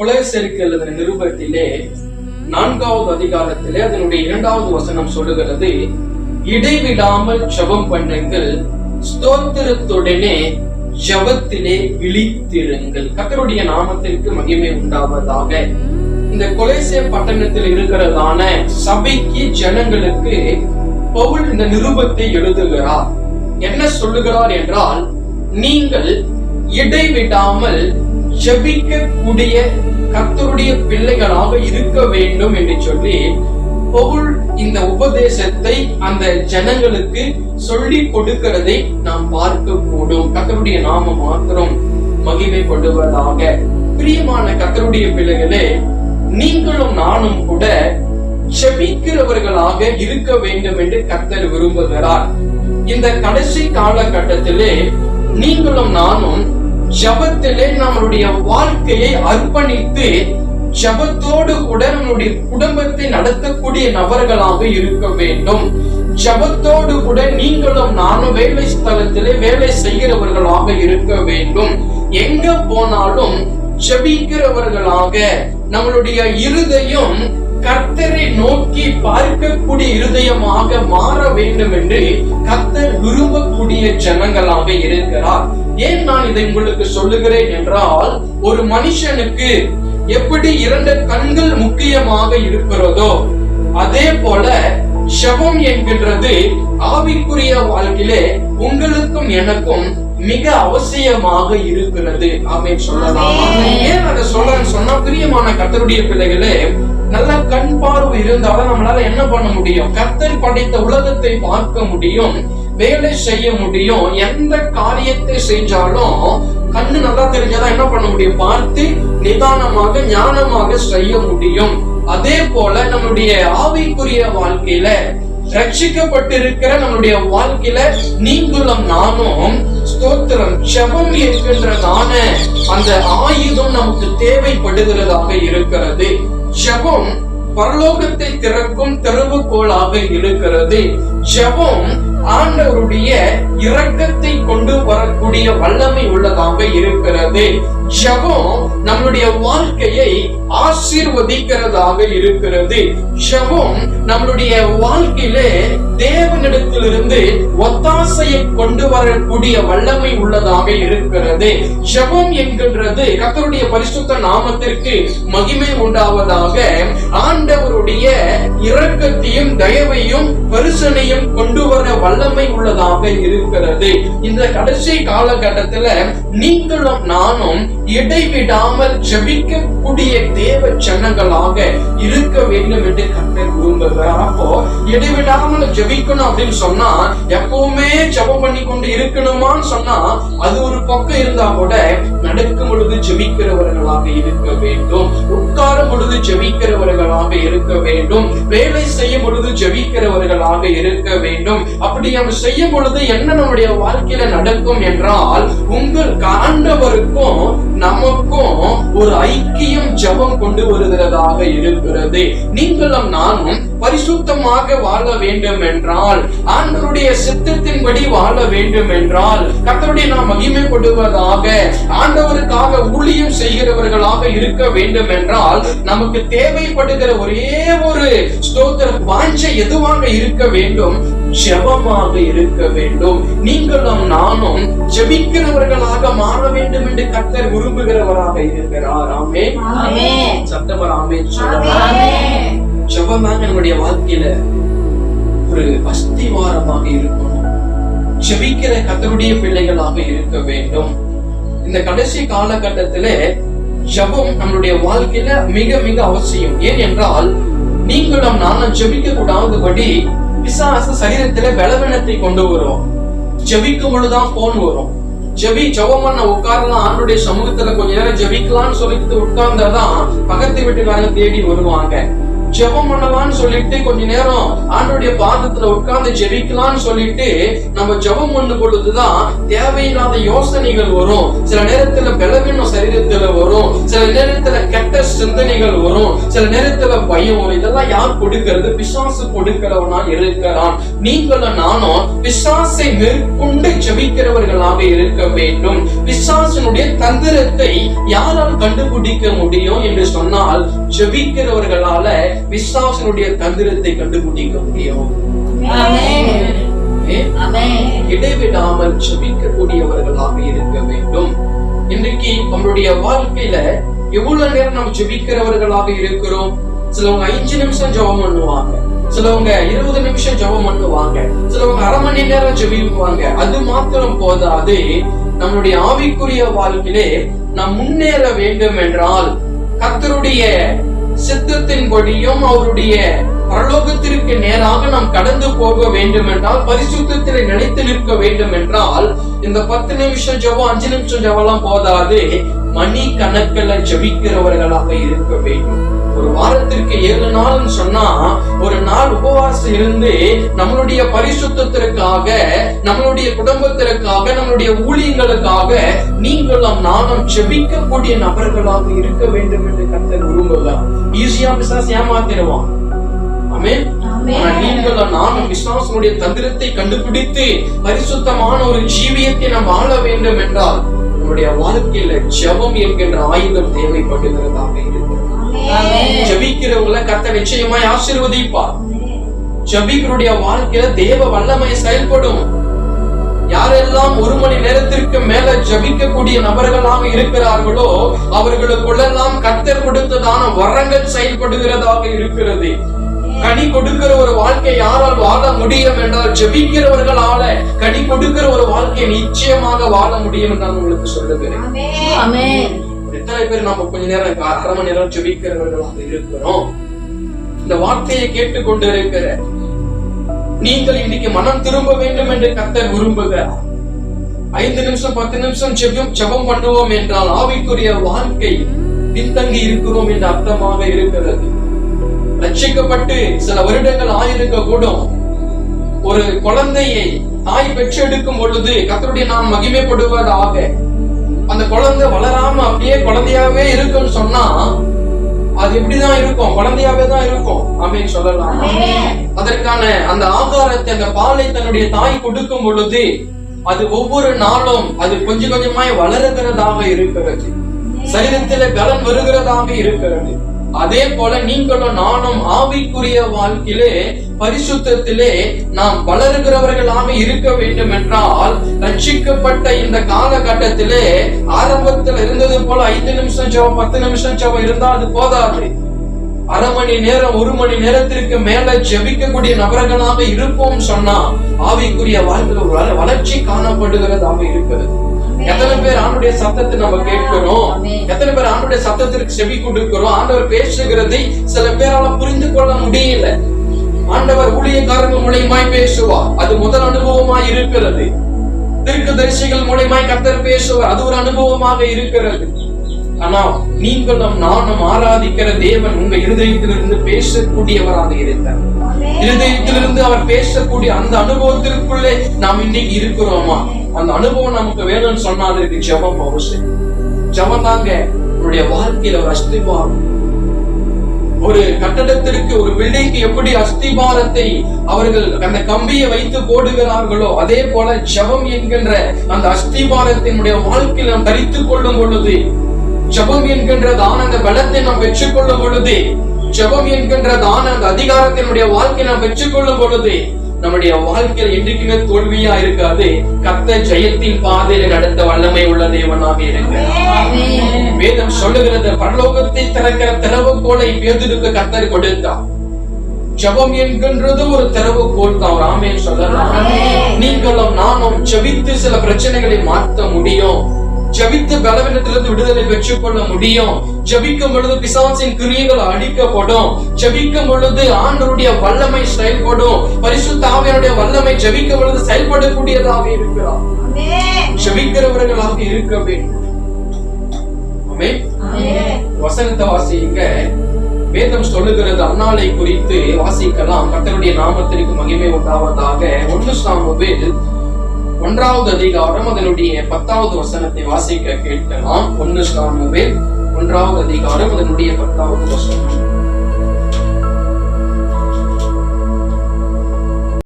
கொலைசெருக்கு எழுதின நிருபத்திலே நான்காவது அதிகாரத்திலே அதனுடைய இரண்டாவது வசனம் சொல்லுகிறது இடைவிடாமல் ஜபம் பண்ணுங்கள் ஸ்தோத்திரத்துடனே ஜபத்திலே விழித்திருங்கள். கத்தருடைய நாமத்திற்கு மகிமை உண்டாவதாக. இந்த கொலைசே பட்டணத்தில் இருக்கிறதான சபைக்கு ஜனங்களுக்கு பவுல் இந்த நிருபத்தை எழுதுகிறார். என்ன சொல்லுகிறார் என்றால் நீங்கள் இடைவிடாமல் ஜபிக்கக்கூடிய கர்த்தருடைய பிள்ளைகளாக இருக்க வேண்டும் என்று சொல்லி பவுல் இந்த உபதேசத்தை அந்த ஜனங்களுக்கு சொல்லி கொடுக்கிறதை நாம் பார்க்க கூடும். கத்தருடைய நாம மாத்திரம் மகிமைப்படுவதாக பிரியமான கத்தருடைய பிள்ளைகளே நீங்களும் நானும் கூட செபிக்கிறவர்களாக இருக்க வேண்டும் என்று கத்தர் விரும்புகிறார். இந்த கடைசி காலகட்டத்திலே நீங்களும் நானும் ஜபத்திலே நம்மளுடைய வாழ்க்கையை அர்ப்பணித்து ஜபத்தோடு கூட நம்முடைய குடும்பத்தை நடத்தக்கூடிய நபர்களாக இருக்க வேண்டும். ஜபத்தோடு கூட நீங்களும் நானும் வேலை ஸ்தலத்திலே வேலை செய்கிறவர்களாக இருக்க வேண்டும். எங்க போனாலும் ஜபிக்கிறவர்களாக நம்மளுடைய இருதயம் கர்த்தரை நோக்கி பார்க்கக்கூடிய இருதயமாக மாற வேண்டும் என்று கர்த்தர் விரும்பக்கூடிய ஜனங்களாக இருக்கிறார். ஏன் நான் இதை உங்களுக்கு சொல்லுகிறேன் என்றால் ஒரு மனுஷனுக்கு எப்படி இரண்டு கண்கள் முக்கியமாக இருக்கிறதோ அதே போல ஜெபம் என்கின்றது ஆவிக்குரிய வாழ்க்கையிலே உங்களுக்கும் எனக்கும் மிக அவசியமாக இருக்கிறது. ஆமே சொல்லலாம். ஏன் அதை சொல்றேன்னு சொன்னா பிரியமான கர்த்தருடைய பிள்ளைகளே நல்ல கண் பார்வை இருந்தாலும் நம்மளால என்ன பண்ண முடியும்? கர்த்தர் படைத்த உலகத்தை பார்க்க முடியும். வேலை செய்ய முடியும் எந்த காரியத்தை செஞ்சாலும் கண்ணு நல்லா தெரிஞ்சாதான் என்ன பண்ண முடியும்? பார்த்து நிதானமாக ஞானமாக செய்ய முடியும். அதே போல நம்மளுடைய ஆவிக்குரிய வாழ்க்கையில ரட்சிக்கப்பட்டிருக்கிற நம்மளுடைய வாழ்க்கையில நீங்குளம் நானும் ஸ்தோத்திரம் செவம் என்கின்ற நான அந்த ஆயுதம் நமக்கு தேவைப்படுகிறதாக இருக்கிறது. செவம் பரலோகத்தை திறக்கும் திறவுகோலாக இருக்கிறது. ஜபம் ஆண்டவருடைய இரக்கத்தை கொண்டு வரக்கூடிய வல்லமை உள்ளதாக இருக்கிறது. ஜபம் நம்மளுடைய வாழ்க்கையை ஆசீர்வதிக்கிறதாக இருக்கிறது. ஜபம் நம்மளுடைய வாழ்க்கையிலே தேவனிடத்திலிருந்து ஒத்தாசையை கொண்டு வரக்கூடிய வல்லமை உள்ளதாக இருக்கிறது. ஜபம் என்கின்றது கத்தருடைய பரிசுத்த நாமத்திற்கு மகிமை உண்டாவதாக ஆண்டவருடைய இரக்கத்தையும் தயவையும் பரிசனையும் கொண்டு வர வல்லமை உள்ளதாக இருக்கிறது. இந்த கடைசி காலகட்டத்துல நீங்களும் நானும் இடைவிடாமல் ஜபிக்கக்கூடிய தேவ சன்னங்களாக இருக்க வேண்டும் என்று கத்தர் விரும்புகிறார். அப்போ இடைவிடாமல் ஜெபிக்கணும் அப்படின்னு சொன்னா எப்பவுமே ஜெபம் பண்ணி கொண்டு இருக்கணுமான்னு சொன்னா அது ஒரு பக்கம் இருந்தா கூட நடக்கும் பொழுது ஜெபிக்கிறவர்களாக இருக்க வேண்டும். உட்காரும் பொழுது ஜெபிக்கிறவர்களாக இருக்க வேண்டும். வேலை செய்யும் பொழுது ஜெபிக்கிறவர்களாக இருக்க வேண்டும். அப்படி நம்ம செய்யும் பொழுது என்ன நம்முடைய வாழ்க்கையில நடக்கும் என்றால் உங்கள் ஆண்டவருக்கும் நமக்கும் ஒரு ஐக்கியம் ஜெபம் கொண்டு வருகிறதாக இருக்கிறது. நீங்களும் நானும் பரிசுத்தமாக வாழ வேண்டும் என்றால் ஆண்டவருடைய சித்தத்தின்படி வாழ வேண்டும் என்றால் கத்தருடைய நாம் மகிமைப்படுவதாக ஆண்டவருக்காக ஊழியம் செய்கிறவர்களாக இருக்க வேண்டும் என்றால் நமக்கு தேவைப்படுகிற ஒரே ஒரு ஸ்தோத்திர வாஞ்சை எதுவாக இருக்க வேண்டும்? ஜெபமாக இருக்க வேண்டும். நீங்களும் நானும் ஜெபிக்கிறவர்களாக மாற வேண்டும் என்று கர்த்தர் விரும்புகிறவராக இருக்கிறார். ஆமே. ஜெபம் தாங்க நம்முடைய வாழ்க்கையில ஒரு அஸ்திவாரமாக இருக்கணும். ஜெபிக்கிற கத்தருடைய பிள்ளைகளாக இருக்க வேண்டும். இந்த கடைசி காலகட்டத்திலே ஜெபம் நம்மளுடைய வாழ்க்கையில மிக மிக அவசியம். ஏன் என்றால் நீங்களும் நானும் ஜெபிக்க கூடாதபடி பிசாசு சரீரத்துல பலவீனத்தை கொண்டு வரும் ஜபிக்கும் பொழுதுதான் போன் வரும். ஜெபி ஜபம் பண்ண உட்காரலாம். ஆண்டுடைய சமூகத்துல கொஞ்ச நேரம் ஜெபிக்கலாம்னு சொல்லிட்டு உட்கார்ந்தாதான் பக்கத்து வீட்டுக்காரங்க தேடி வருவாங்க. ஜெபம் பண்ணலாம்னு சொல்லிட்டு கொஞ்ச நேரம் ஆண்டோடைய பாதத்துல உட்கார்ந்து ஜெபிக்கலாம்னு சொல்லிட்டு நம்ம ஜெபம் பண்ணும் பொழுதுதான் தேவையில்லாத யோசனைகள் வரும். சில நேரத்துல பலவீனம் சரீரத்துல வரும். சில நேரத்துல கெட்ட சிந்தனைகள் வரும். சில நேரத்துல பயம் வரும். இதெல்லாம் யார் கொடுக்கிறது? பிசாசு கொடுக்கிறவனா இருக்கிறான். நீங்களும் நானும் பிசாசை மேற்கொண்டு ஜெபிக்கிறவர்களாக இருக்க வேண்டும். பிசாசனுடைய தந்திரத்தை யாரால் கண்டுபிடிக்க முடியும் என்று சொன்னால் ஜெபிக்கிறவர்களால பிசாசனுடைய தந்திரத்தை கண்டுபிடிக்க முடியும். இடைவிடாமல் ஜெபிக்கக்கூடியவர்களாக இருக்க வேண்டும். இன்றைக்கு நம்மளுடைய வாழ்க்கையில எவ்வளவு நேரம் நம்ம ஜெபிக்கிறவர்களாக இருக்கிறோம்? சிலவங்க அஞ்சு நிமிஷம் ஜெபம் பண்ணுவாங்க. சிலவங்க இருபது நிமிஷம் ஜெபம் பண்ணுவாங்க. சிலவங்க அரை மணி நேரம் ஜெபிப்பாங்க அது மாத்திரம் போதாது. நம்மளுடைய ஆவிக்குரிய வாழ்க்கையிலே நாம் முன்னேற வேண்டும் என்றால் கர்த்தருடைய சித்தத்தின்படியும் அவருடைய பரலோகத்திற்கு நேராக நாம் கடந்து போக வேண்டும் என்றால் பரிசுத்தத்திலே நினைத்து நிற்க வேண்டும் என்றால் இந்த பத்து நிமிஷம் ஜெபம் அஞ்சு நிமிஷம் ஜெபம்லாம் போதாது. மணி கணக்கில் ஜபிக்கிறவர்களாக இருக்க வேண்டும். ஒரு வாரத்திற்கு ஏழு நாள் சொன்னா ஒரு நாள் உபவாசம் இருந்து நம்மளுடைய பரிசுத்தத்திற்காக நம்மளுடைய குடும்பத்திற்காக நம்மளுடைய ஊழியங்களுக்காக நீங்களும் நானும் ஜெபிக்கக்கூடிய நபர்களாக இருக்க வேண்டும் என்று கர்த்தர் விரும்புகிறார். ஈஸியா பிசாசு ஏமாத்திடுவான். ஆமென். நீங்களும் நானும் விசுவாசனுடைய தந்திரத்தை கண்டுபிடித்து பரிசுத்தமான ஒரு ஜீவியத்தை நாம் வாழ வேண்டும் என்றால் நம்முடைய வாழ்க்கையில ஜெபம் என்கின்ற ஆயுதம் தேவைப்படுகிறதாக இருக்கிறது. ஜெபிக்கிறவங்களை கர்த்தர் நிச்சயமாய் ஆசீர்வதிப்பார். ஜெபிக்கிறவருடைய வாழ்க்கையில தேவ வல்லமை செயல்படும். யாரெல்லாம் ஒரு மணி நேரத்திற்கு மேல ஜபிக்கக்கூடிய நபர்களாக இருக்கிறார்களோ அவர்களுக்குள்ளெல்லாம் கர்த்தர் கொடுத்ததான வரங்கள் செயல்படுகிறதாக இருக்கிறது. கனி கொடுக்கிற ஒரு வாழ்க்கை யாரால் வாழ முடியும் என்றால் ஜெபிக்கிறவர்களால கனி கொடுக்கிற ஒரு வாழ்க்கையை நிச்சயமாக வாழ முடியும் என்று நான் உங்களுக்கு சொல்லுகிறேன். எத்தனை பேர் நம்ம கொஞ்ச நேரம் அரை மணி நேரம் ஜெபிக்கிறவர்களாக இருக்கிறோம். இந்த வார்த்தையை கேட்டுக்கொண்டு இருக்கிற நீங்கள் இன்னைக்கு மனம் திரும்ப வேண்டும் என்று கர்த்தர் விரும்புகிறார். ஐந்து நிமிஷம் பத்து நிமிஷம் ஜெபம் ஜெபம் பண்ணுவோம் என்றால் ஆவிக்குரிய வாழ்க்கை பின்தங்கி இருக்கிறோம் என்று அர்த்தமாக இருக்கிறது. ரட்சிக்கப்பட்டு சில வருடங்கள் ஆயிருக்க கூடும் ஒரு குழந்தையை தாய் பெற்றெடுக்கும் பொழுது கத்தருடைய நாம் மகிமைப்படுவதாக அந்த குழந்தை வளராம அப்படியே குழந்தையாவே இருக்குன்னு சொன்னா அது எப்படிதான் இருக்கும். குழந்தையாவே தான் இருக்கும். ஆமென் சொல்லலாம். அதற்கான அந்த ஆகாரத்தை அந்த பாலை தன்னுடைய தாய் கொடுக்கும் பொழுது அது ஒவ்வொரு நாளும் அது கொஞ்சம் கொஞ்சமாய் வளருகிறதாக இருக்கிறது. சரீரத்திலே பலன் வருகிறதாக இருக்கிறது. அதே போல நீங்களும் நானும் ஆவிக்குரிய வாழ்க்கையிலே பரிசுத்திலே நாம் வளருகிறவர்களாக இருக்க வேண்டும் என்றால் ரட்சிக்கப்பட்ட இந்த காலகட்டத்திலே ஆரம்பத்தில் இருந்தது போல ஐந்து நிமிஷம் ஜெபம் பத்து நிமிஷம் ஜெபம் இருந்தா அது போதாது. அரை மணி நேரம் ஒரு மணி நேரத்திற்கு மேல ஜெபிக்கக்கூடிய நபர்களாக இருப்போம் சொன்னா ஆவிக்குரிய வாழ்க்கையில் ஒரு வளர்ச்சி காணப்படுகிறதாக இருக்கிறது. எத்தனை பேர் ஆண்டுடைய சத்தத்தை நம்ம கேட்கிறோம். எத்தனை பேர் ஆண்டுடைய சத்தத்திற்கு செவி கொடுக்கிறோம்? ஆண்டவர் பேசுகிறதை சில பேரால புரிந்து கொள்ள முடியல. ஆண்டவர் ஊழியக்காரர்கள் மூலியமாய் பேசுவார். அது முதல் அனுபவமாய் இருக்கிறது. தீர்க்கதரிசிகள் மூலியமாய் கத்தர் பேசுவார். அது ஒரு அனுபவமாக இருக்கிறது. ஆனா நீங்களும் நானும் ஆராதிக்கிற தேவன் உங்க இருதயத்திலிருந்து பேசக்கூடியவராக இருந்தார். இருதயத்திலிருந்து அவர் பேசக்கூடிய அந்த அனுபவத்திற்குள்ளே நாம் இன்னைக்கு இருக்கிறோமா? அந்த அனுபவம் நமக்கு வேணும்னு சொன்னா அதற்கு ஜெபம் அவசியம் ஜபம் தாங்க உன்னுடைய வாழ்க்கையில ஒரு அஸ்திபாரம். ஒரு கட்டடத்திற்கு ஒரு பில்டிங்க்கு எப்படி அஸ்திபாரத்தை அவர்கள் அந்த கம்பியை வைத்து போடுகிறார்களோ அதே போல ஜெபம் என்கின்ற அந்த அஸ்திபாரத்தினுடைய வாழ்க்கையில் நாம் தரித்துக் கொள்ளும் பொழுது ஜெபம் என்கின்ற அந்த பலத்தை நாம் பெற்றுக்கொள்ளும் பொழுது ஜெபம் என்கின்ற அந்த அதிகாரத்தினுடைய வாழ்க்கையை நாம் பெற்றுக்கொள்ளும் பொழுது நம்முடைய வாழ்க்கையில் என்றைக்குமே தோல்வியா இருக்காது. கத்த ஜெயத்தின் பாதையில நடத்த வல்லமை உள்ள தேவனாக இருக்கிறார். வேதம் சொல்லுகிறது பரலோகத்தை திறக்கிற திறவுகோலை பேதுருக்கு கத்தர் கொடுத்தார். ஜெபம் என்கின்றது ஒரு திறவுகோல் தான். ராமேன் சொல்லலாம். நீங்களும் நானும் ஜெபித்து சில பிரச்சனைகளை மாற்ற முடியும். ஜெபித்து பலவீனத்திலிருந்து விடுதலை பெற்றுக்கொள்ள முடியும். ஜெபிக்கும் பொழுது பிசாசின் கிரியைகள் அடிக்கப்படும் ஜெபிக்கும் பொழுது ஆண்டவருடைய வல்லமை செயல்படும். பரிசுத்த ஆவியானுடைய வல்லமை ஜெபிக்கும் பொழுது செயல்படக்கூடியதாக இருக்கிறார். ஜெபிக்கிறவர்களாக இருக்க வேண்டும். வசனத்தை வாசிங்க வேதம் சொல்லுகிறது அன்னாளை குறித்து வாசிக்கலாம். கர்த்தருடைய நாமத்திற்கு மகிமை உண்டாவதாக. ஒன்று சாமுவேல் ஒன்றாவது அதிகாரம் அதனுடைய பத்தாவது வசனத்தை வாசிக்க கேட்கலாம். ஒன்னு சாமுவேல் ஒன்றாவது அதிகாரம் அதனுடைய பத்தாவது வசனம்.